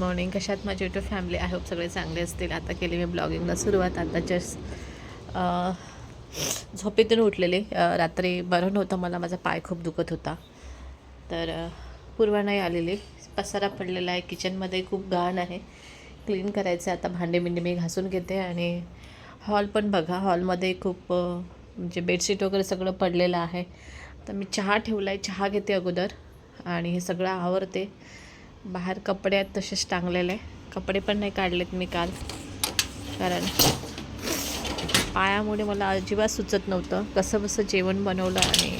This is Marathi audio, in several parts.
मॉर्निंग कशात माझी युट्यूब फॅमिली आय होप सगळे चांगले असतील. आता केली मी ब्लॉगिंगला सुरुवात. आता जस्ट झोपेतून उठलेले. रात्री बरं नव्हतं मला. माझा पाय खूप दुखत होता. तर पूर्वा नाही आलेली. पसारा पडलेला आहे. किचनमध्ये खूप घाण आहे. क्लीन करायचं आहे. आता भांडे बिंडे मी घासून घेते आणि हॉल पण बघा. हॉलमध्ये खूप म्हणजे बेडशीट वगैरे सगळं पडलेलं आहे. तर मी चहा ठेवला आहे चहा घेते अगोदर. आणि हे सगळं आवरते. बाहेर कपडे आहेत तसेच टांगलेले. कपडे पण नाही काढलेत मी काल. कारण पायामुळे मला अजिबात सुचत नव्हतं. कसं बसं जेवण बनवलं आणि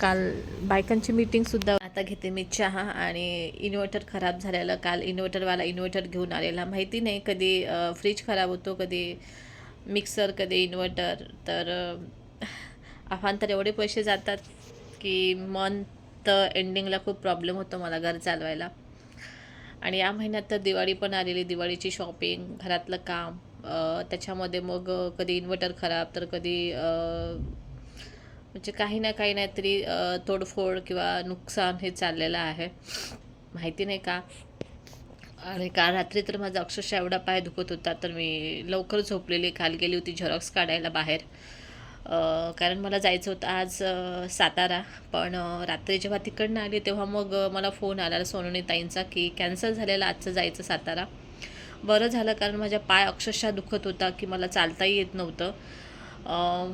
काल बायकांची मीटिंगसुद्धा आता घेते मी चहा आणि इन्व्हर्टर खराब झालेलं. काल इन्व्हर्टरवाला इन्व्हर्टर घेऊन आलेला. माहिती नाही कधी फ्रीज खराब होतो कधी मिक्सर कधी इन्व्हर्टर तर आव्हान तर एवढे पैसे जातात की मन तर एंडिंगला खूप प्रॉब्लेम होतो मला घर चालवायला. आणि या महिन्यात तर दिवाळी पण आलेली दिवाळीची शॉपिंग घरातलं काम त्याच्यामध्ये मग कधी इन्व्हर्टर खराब तर कधी म्हणजे काही ना काही नाहीतरी तोडफोड किंवा नुकसान हे चाललेलं आहे. माहिती नाही का? आणि काल रात्री तर माझा अक्षरशः एवढा पाय दुखत होता तर मी लवकर झोपलेली काल गेली होती झेरॉक्स काढायला बाहेर. कारण मला जायचं होतं आज सातारा. पण रात्री जेव्हा तिकडनं आली तेव्हा मग मला फोन आला सोनोनी ताईंचा की कॅन्सल झालेला आजचं जायचं सातारा. बरं झालं कारण माझ्या पाय अक्षरशः दुखत होता की मला चालताही येत नव्हतं.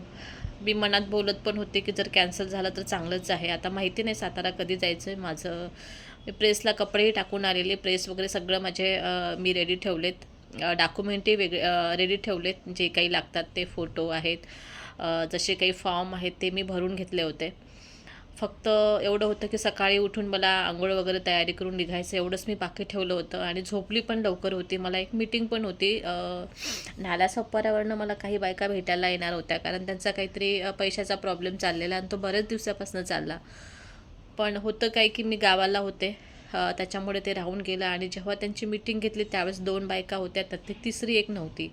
मी मनात बोलत पण होते की जर कॅन्सल झालं तर चांगलंच आहे. आता माहिती नाही सातारा कधी जायचं आहे माझं. मी प्रेसला कपडेही टाकून आलेले प्रेस वगैरे सगळं माझे मी रेडी ठेवलेत. डॉक्युमेंटही वेगळे रेडी ठेवलेत. जे काही लागतात ते फोटो आहेत. जसे काही फॉर्म आहेत ते मी भरून घेतले होते. फक्त एवढं होतं की सकाळी उठून मला आंघोळ वगैरे तयारी करून निघायचं एवढंच मी बाकी ठेवलं होतं आणि झोपली पण लवकर होती. मला एक मीटिंग पण होती. अ, नाला सप्पाऱ्यावरनं मला काही बायका भेटायला येणार होत्या कारण त्यांचा काहीतरी पैशाचा प्रॉब्लेम चाललेला आणि तो बऱ्याच दिवसापासून चालला. पण होतं काय की मी गावाला होते. त्याच्यामुळे ते राहून गेलं आणि जेव्हा त्यांची मीटिंग घेतली त्यावेळेस दोन बायका होत्या तर तिसरी एक नव्हती.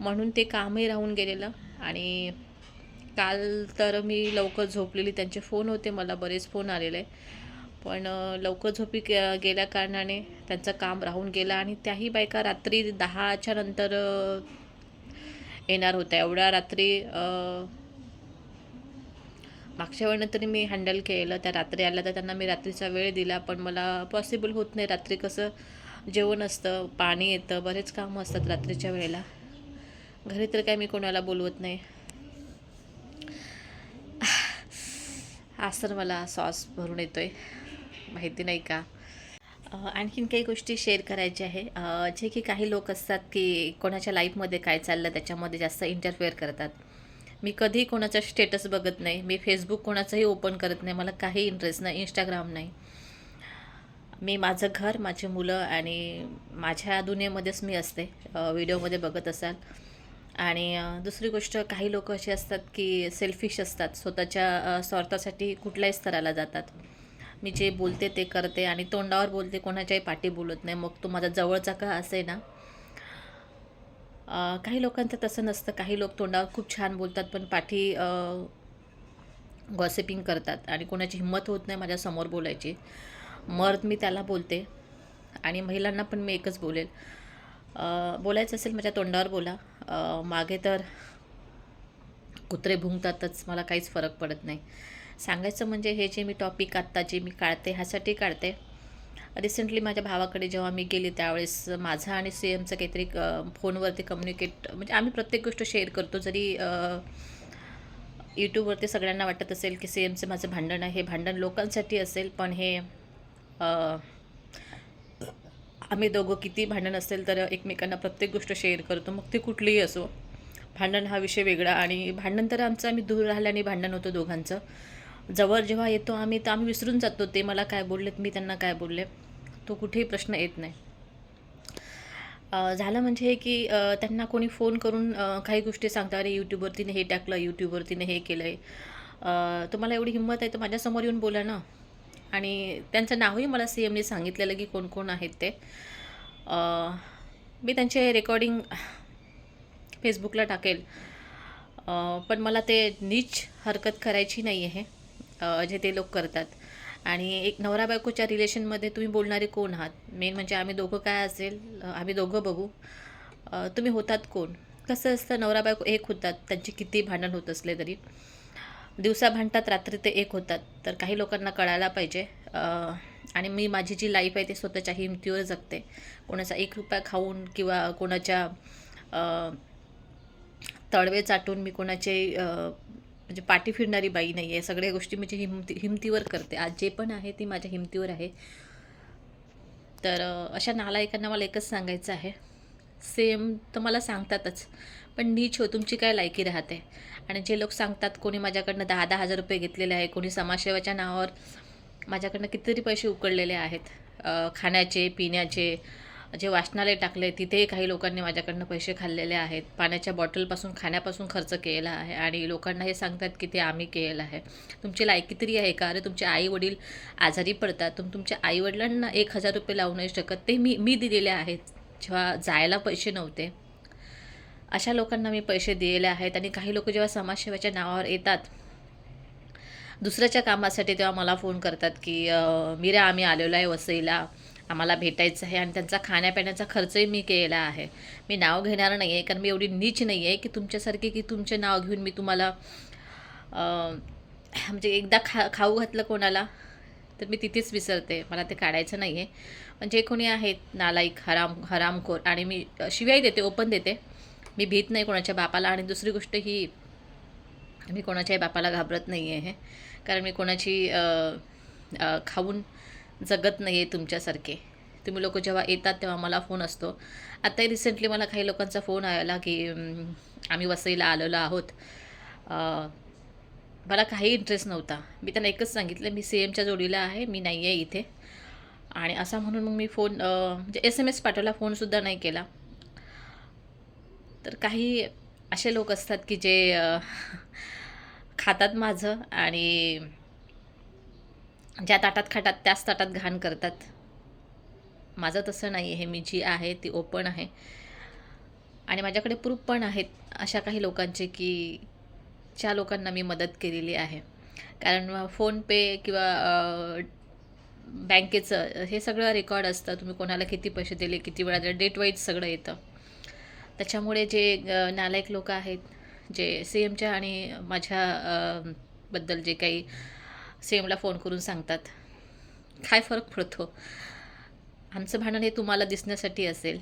म्हणून ते कामही राहून गेलेलं. आणि काल तर मी लवकर झोपलेली. त्यांचे फोन होते मला बरेच फोन आलेले. पण लवकर झोपी गेल्या कारणाने त्यांचं काम राहून गेलं आणि त्याही बायका रात्री दहाच्या नंतर येणार होत्या. एवढ्या रात्री मागच्या वेळेनं तरी मी हँडल केलं. त्या रात्री आल्या तर त्यांना मी रात्रीचा वेळ दिला. पण मला पॉसिबल होत नाही. रात्री कसं जेवण असतं पाणी येतं बरेच कामं असतात रात्रीच्या वेळेला. घरी तर काय मी कोणाला बोलवत नाही. आज मला सॉस भरून येतो आहे माहिती नाही का? आणखीन काही गोष्टी शेअर करायच्या आहे. जे की काही लोक असतात की कोणाच्या लाईफमध्ये काय चाललं त्याच्यामध्ये जास्त इंटरफेअर करतात. मी कधीही कोणाचा स्टेटस बघत नाही. मी फेसबुक कोणाचंही ओपन करत नाही. मला काही इंटरेस्ट नाही. इंस्टाग्राम नाही. मी माझं घर माझी मुलं आणि माझ्या दुनियेमध्येच मी असते. व्हिडिओमध्ये बघत असाल. आणि दुसरी गोष्ट काही लोक अशी असतात की सेल्फिश असतात. स्वतःच्या स्वार्थासाठी कुठल्याही स्तराला जातात. मी जे बोलते ते करते आणि तोंडावर बोलते कोणाच्याही पाठी बोलत नाही. मग तो माझा जवळचा का असे ना? काही लोकांचं तसं नसतं. काही लोक तोंडावर खूप छान बोलतात पण पाठी गॉसिपिंग करतात आणि कोणाची हिंमत होत नाही माझ्यासमोर बोलायची. मर्द मी त्याला बोलते आणि महिलांना पण मी एकच बोलेल. बोलायचं असेल माझ्या तोंडावर बोला. मागे तर कुत्रे भुंकतातच मला काहीच फरक पडत नाही. सांगायचं म्हणजे हे जे मी टॉपिक आत्ता जे मी काढते ह्यासाठी काढते. रिसेंटली माझ्या भावाकडे जेव्हा मी गेले त्यावेळेस माझा आणि सी एमचं काहीतरी फोनवरती कम्युनिकेट म्हणजे आम्ही प्रत्येक गोष्ट शेअर करतो. जरी यूट्यूबवरती सगळ्यांना वाटत असेल की सी एमचं माझं भांडण आहे हे भांडण लोकांसाठी असेल पण हे आम्ही दोघं किती भांडण असेल तर एकमेकांना प्रत्येक गोष्ट शेअर करतो. मग ते कुठलीही असो. भांडण हा विषय वेगळा आणि भांडण तर आमचं आम्ही दूर राहिल्याने भांडण होतं दोघांचं. जवळ जेव्हा येतो आम्ही तर आम्ही विसरून जातो ते मला काय बोललेत? मी त्यांना काय बोलले? तो कुठेही प्रश्न येत नाही. झालं म्हणजे हे की त्यांना कोणी फोन करून काही गोष्टी सांगता अरे यूट्यूबवरतीने हे टाकलं यूट्यूबवरतीने हे केलं आहे तुम्हाला एवढी हिंमत आहे तर माझ्यासमोर येऊन बोला ना. आणि त्यांचं नावही मला सी एमने सांगितलेलं की कोण कोण आहेत ते. मी त्यांचे रेकॉर्डिंग फेसबुकला टाकेल. पण मला ते नीच हरकत करायची नाही आहे जे ते लोक करतात. आणि एक नवरा बायकोच्या रिलेशनमध्ये तुम्ही बोलणारे कोण आहात? मेन म्हणजे आम्ही दोघं काय असेल आम्ही दोघं बघू. तुम्ही होतात कोण? कसं असतं नवरा बायको एक होतात त्यांची किती भांडण होत असले तरी. दिवसा भांडतात रात्री ते एक होतात. तर काही लोकांना कळायला पाहिजे. आणि मी माझी जी लाईफ आहे ती स्वतःच्या हिमतीवर जगते. कोणाचा एक रुपया खाऊन किंवा कोणाच्या तळवे चाटून मी कोणाचे म्हणजे पाठी फिरणारी बाई नाही आहे. सगळ्या गोष्टी म्हणजे हिमती हिमतीवर करते. आज जे पण आहे ती माझ्या हिमतीवर आहे. तर अशा नालायकांना मला एकच सांगायचं आहे. सेम तर मला सांगतातच. पण नीच हो तुमची काय लायकी राहते? आणि जे लोक सांगतात कोणी माझ्याकडनं दहा दहा हजार रुपये घेतलेले आहे कोणी समाजसेवाच्या नावावर माझ्याकडनं कितीतरी पैसे उकळलेले आहेत. खाण्याचे पिण्याचे जे वाचनालय टाकले तिथेही काही लोकांनी माझ्याकडनं पैसे खाल्लेले आहेत. पाण्याच्या बॉटलपासून खाण्यापासून खर्च केलेला आहे आणि लोकांना हे सांगतात की ते आम्ही केलेलं आहे. तुमची लायकी तरी आहे का? अरे तुमचे आई वडील आजारी पडतात. तुम तुमच्या आईवडिलांना एक हजार रुपये लावू नाही शकत. ते मी मी दिलेले आहेत. जेव्हा जायला पैसे नव्हते अशा लोकांना मी पैसे दिलेले आहेत आणि काही लोक जेव्हा समाजसेवेच्या नावावर येतात दुसऱ्याच्या कामासाठी तेव्हा मला फोन करतात की मीरा आम्ही आलेलो आहे वसईला. आम्हाला भेटायचं आहे आणि त्यांचा खाण्यापिण्याचा खर्चही मी केलेला आहे. मी नाव घेणार नाही आहे कारण मी एवढी नीच नाही आहे की तुमच्यासारखी की तुमचे नाव घेऊन मी तुम्हाला म्हणजे एकदा खा खाऊ घातलं कोणाला तर मी तिथेच विसरते. मला ते काढायचं नाही आहे पण जे कोणी आहेत नालायक हराम हरामखोर आणि मी अ, शिव्याही देते ओपन देते. मी भीत नाही कोणाच्या बापाला आणि दुसरी गोष्ट ही मी कोणाच्याही बापाला घाबरत नाही आहे. कारण मी कोणाची खाऊन जगत नाही आहे तुमच्यासारखे. तुम्ही लोक जेव्हा येतात तेव्हा मला फोन असतो. आत्ताही रिसेंटली मला काही लोकांचा फोन आला की आम्ही वसईला आलेलो आहोत. मला काही इंटरेस्ट नव्हता. मी त्यांना एकच सांगितलं मी सी एमच्या जोडीला आहे मी नाही आहे इथे. आणि असा म्हणून मग मी फोन म्हणजे एस एम एस पाठवला फोनसुद्धा नाही केला. तर काही असे लोक असतात की जे खातात माझं आणि ज्या ताटात खातात त्याच ताटात घाण करतात. माझं तसं नाही आहे मी जी आहे ती ओपन आहे. आणि माझ्याकडे प्रूफ पण आहेत अशा काही लोकांचे की ज्या लोकांना मी मदत केलेली आहे. कारण फोनपे किंवा बँकेचं हे सगळं रेकॉर्ड असतं. तुम्ही कोणाला किती पैसे दिले किती वेळा दिले डेट वाईज सगळं येतं. त्याच्यामुळे जे नालायक लोक आहेत जे सी एमच्या आणि माझ्या बद्दल जे काही सी एमला फोन करून सांगतात काय फरक पडतो? आमचं भांडण हे तुम्हाला दिसण्यासाठी असेल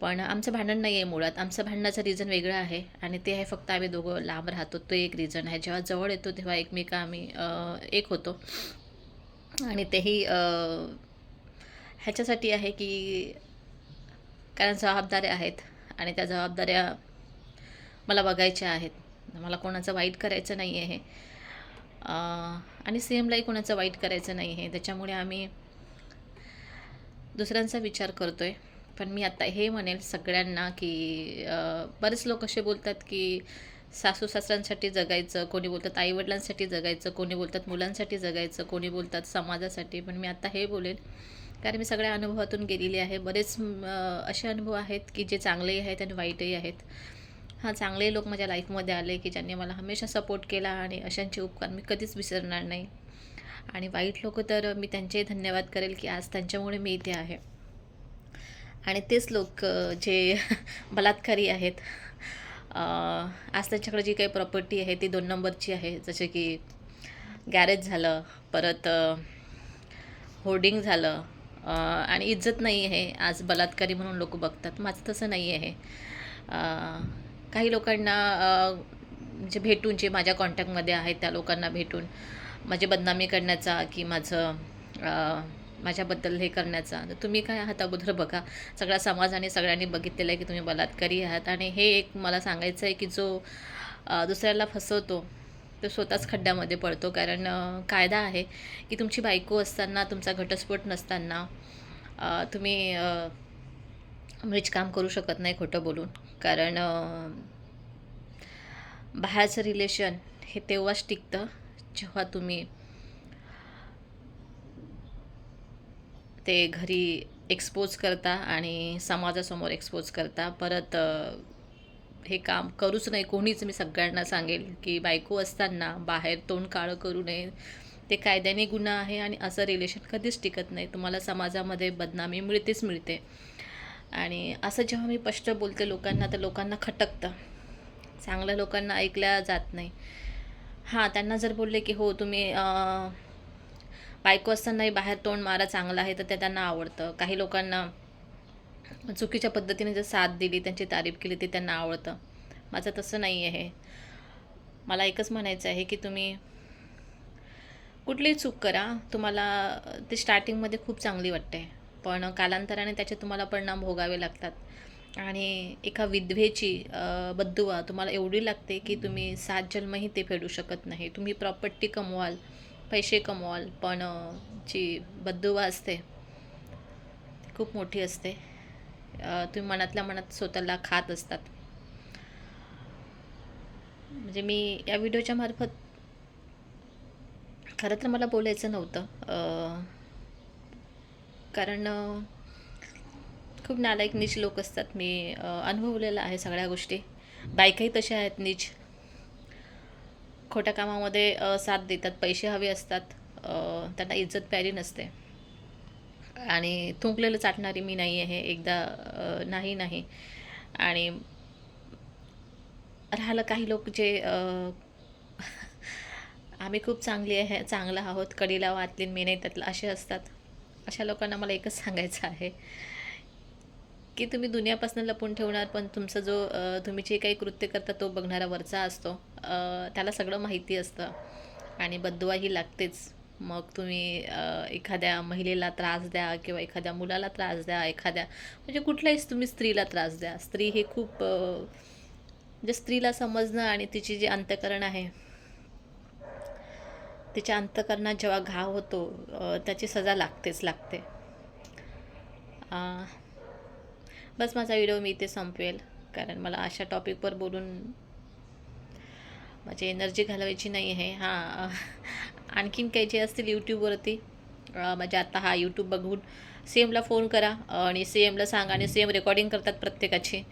पण आमचं भांडण नाही आहे मुळात. आमचं भांडणाचं रिझन वेगळं आहे आणि ते आहे फक्त आम्ही दोघं लांब राहतो तो एक रिझन आहे. जेव्हा जवळ येतो तेव्हा एकमेका आम्ही एक होतो. आणि तेही ह्याच्यासाठी आहे की कारण जबाबदाऱ्या आहेत आणि त्या जबाबदाऱ्या मला बघायच्या आहेत. मला कोणाचं वाईट करायचं नाही आहे आणि सी एमलाही कोणाचं वाईट करायचं नाही आहे त्याच्यामुळे आम्ही दुसऱ्यांचा विचार करतो आहे पण मी आता हे म्हणेल सगळ्यांना की बरेच लोक असे बोलतात की सासू सासऱ्यांसाठी जगायचं कोणी बोलतात आईवडिलांसाठी जगायचं कोणी बोलतात मुलांसाठी जगायचं कोणी बोलतात समाजासाठी. पण मी आता हे बोलेल कारण मी सगळ्या अनुभवातून गेलेली आहे. बरेच असे अनुभव आहेत की जे चांगलेही आहेत आणि वाईटही आहेत. हां चांगले लोक माझ्या लाईफमध्ये आले की ज्यांनी मला हमेशा सपोर्ट केला आणि अशांचे उपकार मी कधीच विसरणार नाही. आणि वाईट लोक तर मी त्यांचेही धन्यवाद करेल की आज त्यांच्यामुळे मी इथे आहे. आणि तेच लोक जे बलात्कारी आहेत. आज त्यांच्याकडे जी काही प्रॉपर्टी आहे ती दोन नंबरची आहे. जसे की गॅरेज झालं परत होर्डिंग झालं आणि इज्जत नाही आहे. आज बलात्कारी म्हणून लोक बघतात. माझं तसं नाही आहे. काही लोकांना जे म्हणजे भेटून जे माझ्या कॉन्टॅक्टमध्ये आहेत त्या लोकांना भेटून माझी बदनामी करण्याचा की माझं माझ्याबद्दल हे करण्याचा. तर तुम्ही काय आहात अगोदर बघा. सगळा समाजाने सगळ्यांनी बघितलेलं आहे की तुम्ही बलात्कारी आहात. आणि हे एक मला सांगायचं आहे की जो दुसऱ्याला फसवतो तो स्वतःच खड्ड्यामध्ये पडतो कारण कायदा आहे की तुमची बायको असताना तुमचा घटस्फोट नसताना तुम्ही अ, काम करू शकत नाही खोटं बोलून. कारण बाहेरचं रिलेशन हे तेव्हाच टिकतं जेव्हा तुम्ही ते घरी एक्सपोज करता आणि समाजासमोर एक्सपोज करता. परत हे काम करूच नाही कोणीच मी सगळ्यांना सांगेल की बायको असताना बाहेर तोंड काळं करू नये. ते कायद्याने गुन्हा आहे आणि असं रिलेशन कधीच टिकत नाही. तुम्हाला समाजामध्ये बदनामी मिळतेच मिळते. आणि असं जेव्हा मी स्पष्ट बोलते लोकांना तर लोकांना खटकतं. चांगल्या लोकांना ऐकल्या जात नाही. हां त्यांना जर बोलले की हो तुम्ही बायको असतानाही बाहेर तोंड मारा चांगला आहे तर ते त्यांना आवडतं. काही लोकांना चुकीच्या पद्धतीने जर साथ दिली त्यांची तारीफ केली ते त्यांना आवडतं. माझं तसं नाही आहे. मला एकच म्हणायचं आहे की तुम्ही कुठलीही चूक करा. तुम्हाला ते स्टार्टिंगमध्ये खूप चांगली वाटते. पण कालांतराने त्याचे तुम्हाला परिणाम भोगावे लागतात. आणि एका विधवेची बद्दुवा तुम्हाला एवढी लागते की तुम्ही सात जन्मही ते फेडू शकत नाही. तुम्ही प्रॉपर्टी कमवाल पैसे कमवाल पण जी बद्दुवा असते खूप मोठी असते. तुम्ही मनातल्या मनात स्वतःला खात असतात. म्हणजे मी या व्हिडिओच्या मार्फत खरं तर मला बोलायचं नव्हतं. कारण खूप नालायक नीच लोक असतात. मी अनुभवलेलं आहे सगळ्या गोष्टी. बायकाही तशा आहेत नीच. खोट्या कामामध्ये साथ देतात पैसे हवे असतात. त्यांना इज्जत प्यारी नसते. आणि थुंकलेलं चाटणारी मी नाही आहे एकदा नाही नाही. आणि राहिलं काही लोक जे आम्ही खूप चांगली आहे चांगलं आहोत कडीला वाचलीन मी नाही त्यातलं असे असतात. अशा लोकांना मला एकच सांगायचं आहे की तुम्ही दुनियापासून लपून ठेवणार पण तुमचा जो तुम्ही जे काही कृत्य करता तो बघणारा वरचा असतो. त्याला सगळं माहिती असतं आणि बद्दुआ लागतेच. मग तुम्ही एखाद्या महिलेला त्रास द्या किंवा एखाद्या मुलाला त्रास द्या एखाद्या म्हणजे कुठल्याहीच तुम्ही स्त्रीला त्रास द्या. स्त्री हे खूप म्हणजे स्त्रीला समजणं आणि तिची जी अंतकरण आहे तिच्या अंतकरणात जेव्हा घाव होतो त्याची सजा लागतेच लागते. बस माझा व्हिडिओ मी इथे संपवेल कारण मला अशा टॉपिकवर बोलून माझी एनर्जी घालवायची नाही आहे. हां. आणखीन काही जे असतील यूट्यूबवरती म्हणजे आता हा यूट्यूब बघून सी एमला फोन करा आणि सी एमला सांगा आणि सी एम रेकॉर्डिंग करतात प्रत्येकाची.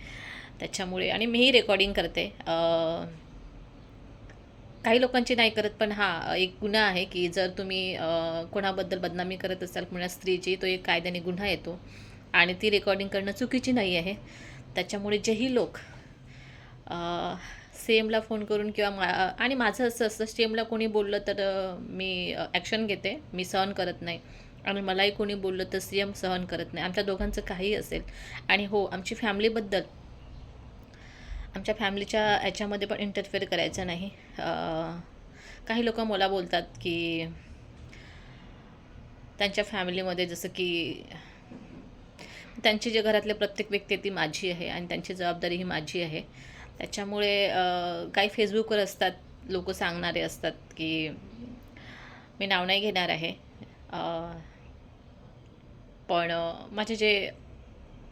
त्याच्यामुळे आणि मीही रेकॉर्डिंग करते. काही लोकांची नाही करत पण हा एक गुन्हा आहे की जर तुम्ही कोणाबद्दल बदनामी करत असाल कुणा स्त्रीची तो एक कायद्याने गुन्हा येतो आणि ती रेकॉर्डिंग करणं चुकीची नाही आहे. त्याच्यामुळे जेही लोक सेमला फोन करून किंवा मा आणि माझं असं असतं सेमला कोणी बोललं तर मी ॲक्शन घेते. मी सहन करत नाही. आणि मलाही कोणी बोललं तर सी एम सहन करत नाही. आमच्या दोघांचं काही असेल. आणि हो आमची फॅमिलीबद्दल आमच्या फॅमिलीच्या याच्यामध्ये पण इंटरफेअर करायचं नाही. काही लोक मला बोलतात की त्यांच्या फॅमिलीमध्ये जसं की त्यांची जे घरातले प्रत्येक व्यक्ती ती माझी आहे आणि त्यांची जबाबदारी ही माझी आहे. त्याच्यामुळे काही फेसबुकवर असतात लोक सांगणारे असतात की मी नाव नाही घेणार आहे. पण माझे जे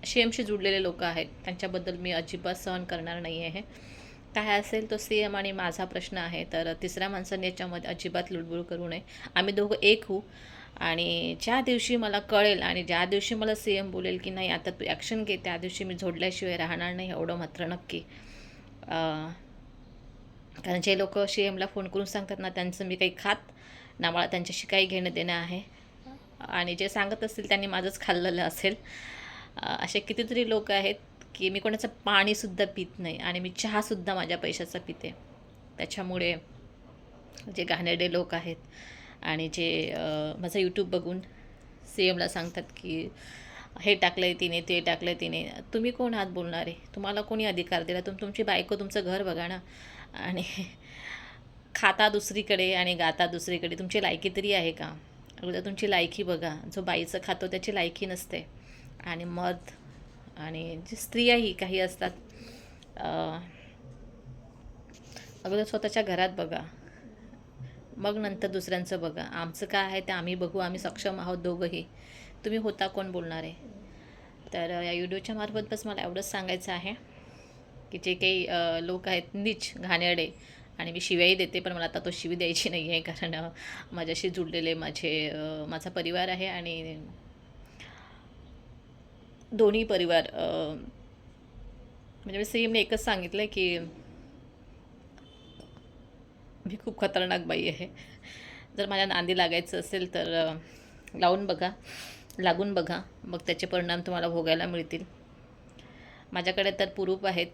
शेमशी जुडलेले लोक आहेत त्यांच्याबद्दल मी अजिबात सहन करणार नाही आहे काय असेल तो सी एम आणि माझा प्रश्न आहे तर तिसऱ्या माणसाने याच्यामध्ये अजिबात लुडबुड करू नये. आम्ही दोघं एक होऊ आणि ज्या दिवशी मला कळेल आणि ज्या दिवशी मला सी एम बोलेल की नाही आता तू ॲक्शन घे त्या दिवशी मी झोडल्याशिवाय राहणार नाही एवढं मात्र नक्की. कारण जे लोक सी एमला फोन करून सांगतात ना त्यांचं मी काही खात ना मला त्यांच्याशी काही घेणं देणं आहे. आणि जे सांगत असतील त्यांनी माझंच खाल्लेलं असेल. असे कितीतरी लोक आहेत की मी कोणाचं पाणीसुद्धा पित नाही आणि मी चहासुद्धा माझ्या पैशाचा पिते. त्याच्यामुळे जे घाणेरडे लोक आहेत आणि जे माझं यूट्यूब बघून सी एमला सांगतात की हे टाकलं आहे तिने ते टाकलं आहे तिने. तुम्ही कोण आहात बोलणारे? तुम्हाला कोणी अधिकार दिला? तुम तुमची बायको तुमचं घर बघा ना. आणि खाता दुसरीकडे आणि गाता दुसरीकडे. तुमची लायकी तरी आहे का? अगोदर तुमची लायकी बघा. जो बाईचं खातो त्याची लायकी नसते. आणि मध आणि जे स्त्रियाही काही असतात अगोदर स्वतःच्या घरात बघा. मग नंतर दुसऱ्यांचं बघा. आमचं काय आहे ते आम्ही बघू. आम्ही सक्षम आहोत दोघंही. तुम्ही होता कोण बोलणार? आहे तर या व्हिडिओच्या मार्फत बस मला एवढंच सांगायचं आहे की जे काही लोक आहेत नीच घाणेरडे आणि मी शिव्याही देते पण मला आता तो शिवी द्यायची नाही आहे कारण माझ्याशी जुडलेले माझे माझा परिवार आहे आणि दोन्ही परिवार म्हणजे मी सेमने एकच सांगितलं की मी खूप खतरनाक बाई आहे. जर माझ्या नांदी लागायचं असेल तर लावून बघा. लागून बघा. मग त्याचे परिणाम तुम्हाला भोगायला मिळतील. माझ्याकडे तर प्रूफ आहेत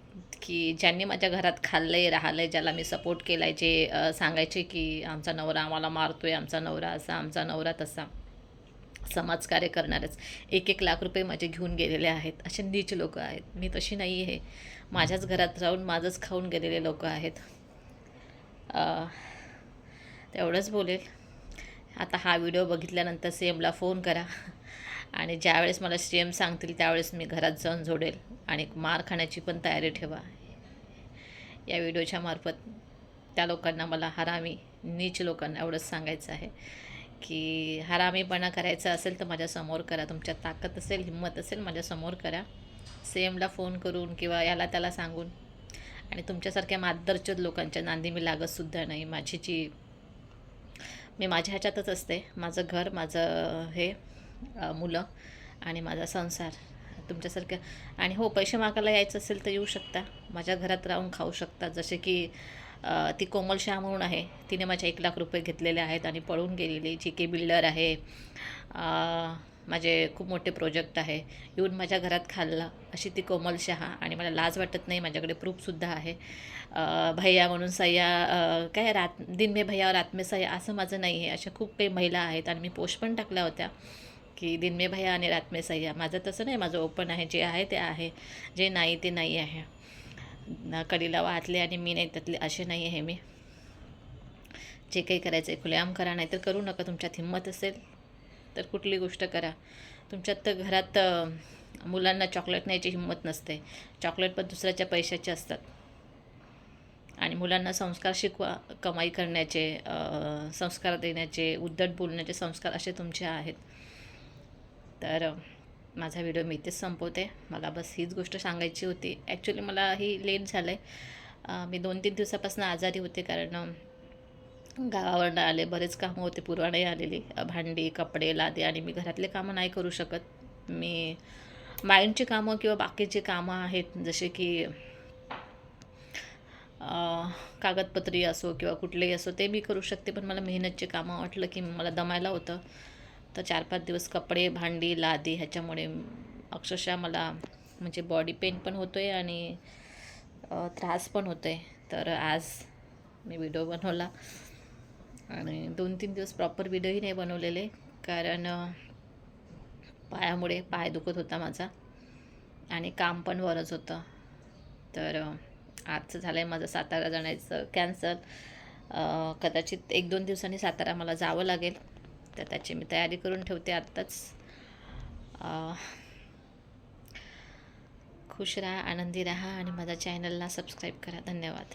की ज्यांनी माझ्या घरात खाल्लं आहे राहिलं आहे ज्याला मी सपोर्ट केला आहे जे सांगायचे की आमचा नवरा आम्हाला मारतो आहे आमचा नवरा असा आमचा नवरा तसा. समाजकार्य करणारच. एक एक लाख रुपये माझे घेऊन गेलेले आहेत. असे नीच लोक आहेत. मी तशी नाही आहे माझ्याच घरात राहून माझंच खाऊन गेलेले लोक आहेत. तेवढंच बोलेल. आता हा व्हिडिओ बघितल्यानंतर सी एमला फोन करा. आणि ज्यावेळेस मला सी एम सांगतील त्यावेळेस मी घरात जाऊन जोडेल आणि मार खाण्याची पण तयारी ठेवा. या व्हिडिओच्या मार्फत त्या लोकांना मला हरामी नीच लोकांना एवढंच सांगायचं आहे की हरामीपणा करायचा असेल तर माझ्यासमोर करा. तुमच्या ताकद असेल हिंमत असेल माझ्यासमोर करा. सेमला फोन करून किंवा याला त्याला सांगून. आणि तुमच्यासारख्या मादरचोद लोकांच्या नांदी मी लागतसुद्धा नाही. माझी जी मी माझ्या ह्याच्यातच असते. माझं घर माझं हे मुलं आणि माझा संसार तुमच्यासारखं. आणि हो पैसे मागायला यायचं असेल तर येऊ शकता. माझ्या घरात राहून खाऊ शकता. जसे की ती कोमल शाह म्हणून आहे. तिने माझ्या एक लाख रुपये घेतलेले आहेत आणि पळून गेलेली. जी के बिल्डर आहे. माझे खूप मोठे प्रोजेक्ट आहे. येऊन माझ्या घरात खाल्ला. अशी ती कोमल शहा आणि मला लाज वाटत नाही माझ्याकडे प्रूफसुद्धा आहे. भैया म्हणून सह्या काय रात दिन मे भैया रात मे सह्या असं माझं नाही आहे. अशा खूप काही महिला आहेत आणि मी पोस्ट पण टाकल्या होत्या की दिन मे भैया आणि रात मे सह्या माझं तसं नाही माझं ओपन आहे जे आहे ते आहे. जे नाही ते नाही आहे. कडीला वाहतले आणि मी नाही त्यातले असे नाही आहे मी. जे काही करायचं आहे खुलेआम करा नाही तर करू नका. तुमच्यात हिंमत असेल तर कुठली गोष्ट करा. तुमच्यात तर घरात मुलांना चॉकलेट न्यायची हिंमत नसते. चॉकलेट पण दुसऱ्याच्या पैशाचे असतात. आणि मुलांना संस्कार शिकवा कमाई करण्याचे संस्कार देण्याचे उद्धट बोलण्याचे संस्कार असे तुमचे आहेत. तर माझा व्हिडिओ मी इथेच संपवते. मला बस हीच गोष्ट सांगायची होती. ॲक्च्युली मला ही लेट झालं आहे मी दोन तीन दिवसापासून आजारी होते कारण गावावरनं आले बरेच कामं होते पुरवाने आलेली. भांडी कपडे लादे आणि मी घरातले कामं नाही करू शकत. मी माइंडची कामं किंवा बाकीची कामं आहेत जसे की कागदपत्री असो किंवा कुठलेही असो ते मी करू शकते. पण मला मेहनतचे कामं वाटलं की मला दमायला होतं. तर चार पाच दिवस कपडे भांडी लादी ह्याच्यामुळे अक्षरशः मला म्हणजे बॉडी पेन पण होतो आहे आणि त्रास पण होतो आहे तर आज मी व्हिडिओ बनवला. आणि दोन तीन दिवस प्रॉपर व्हिडिओही नाही बनवलेले कारण पायामुळे पाय दुखत होता माझा आणि काम पण बरंच होतं. तर आजचं झालं आहे माझं सातारा जाण्याचं कॅन्सल कदाचित एक दोन दिवसांनी सातारा मला जावं लागेल तर त्याची मी तयारी करून ठेवते आत्ताच. खुश राहा आनंदी राहा आणि माझ्या चॅनलला सबस्क्राईब करा. धन्यवाद.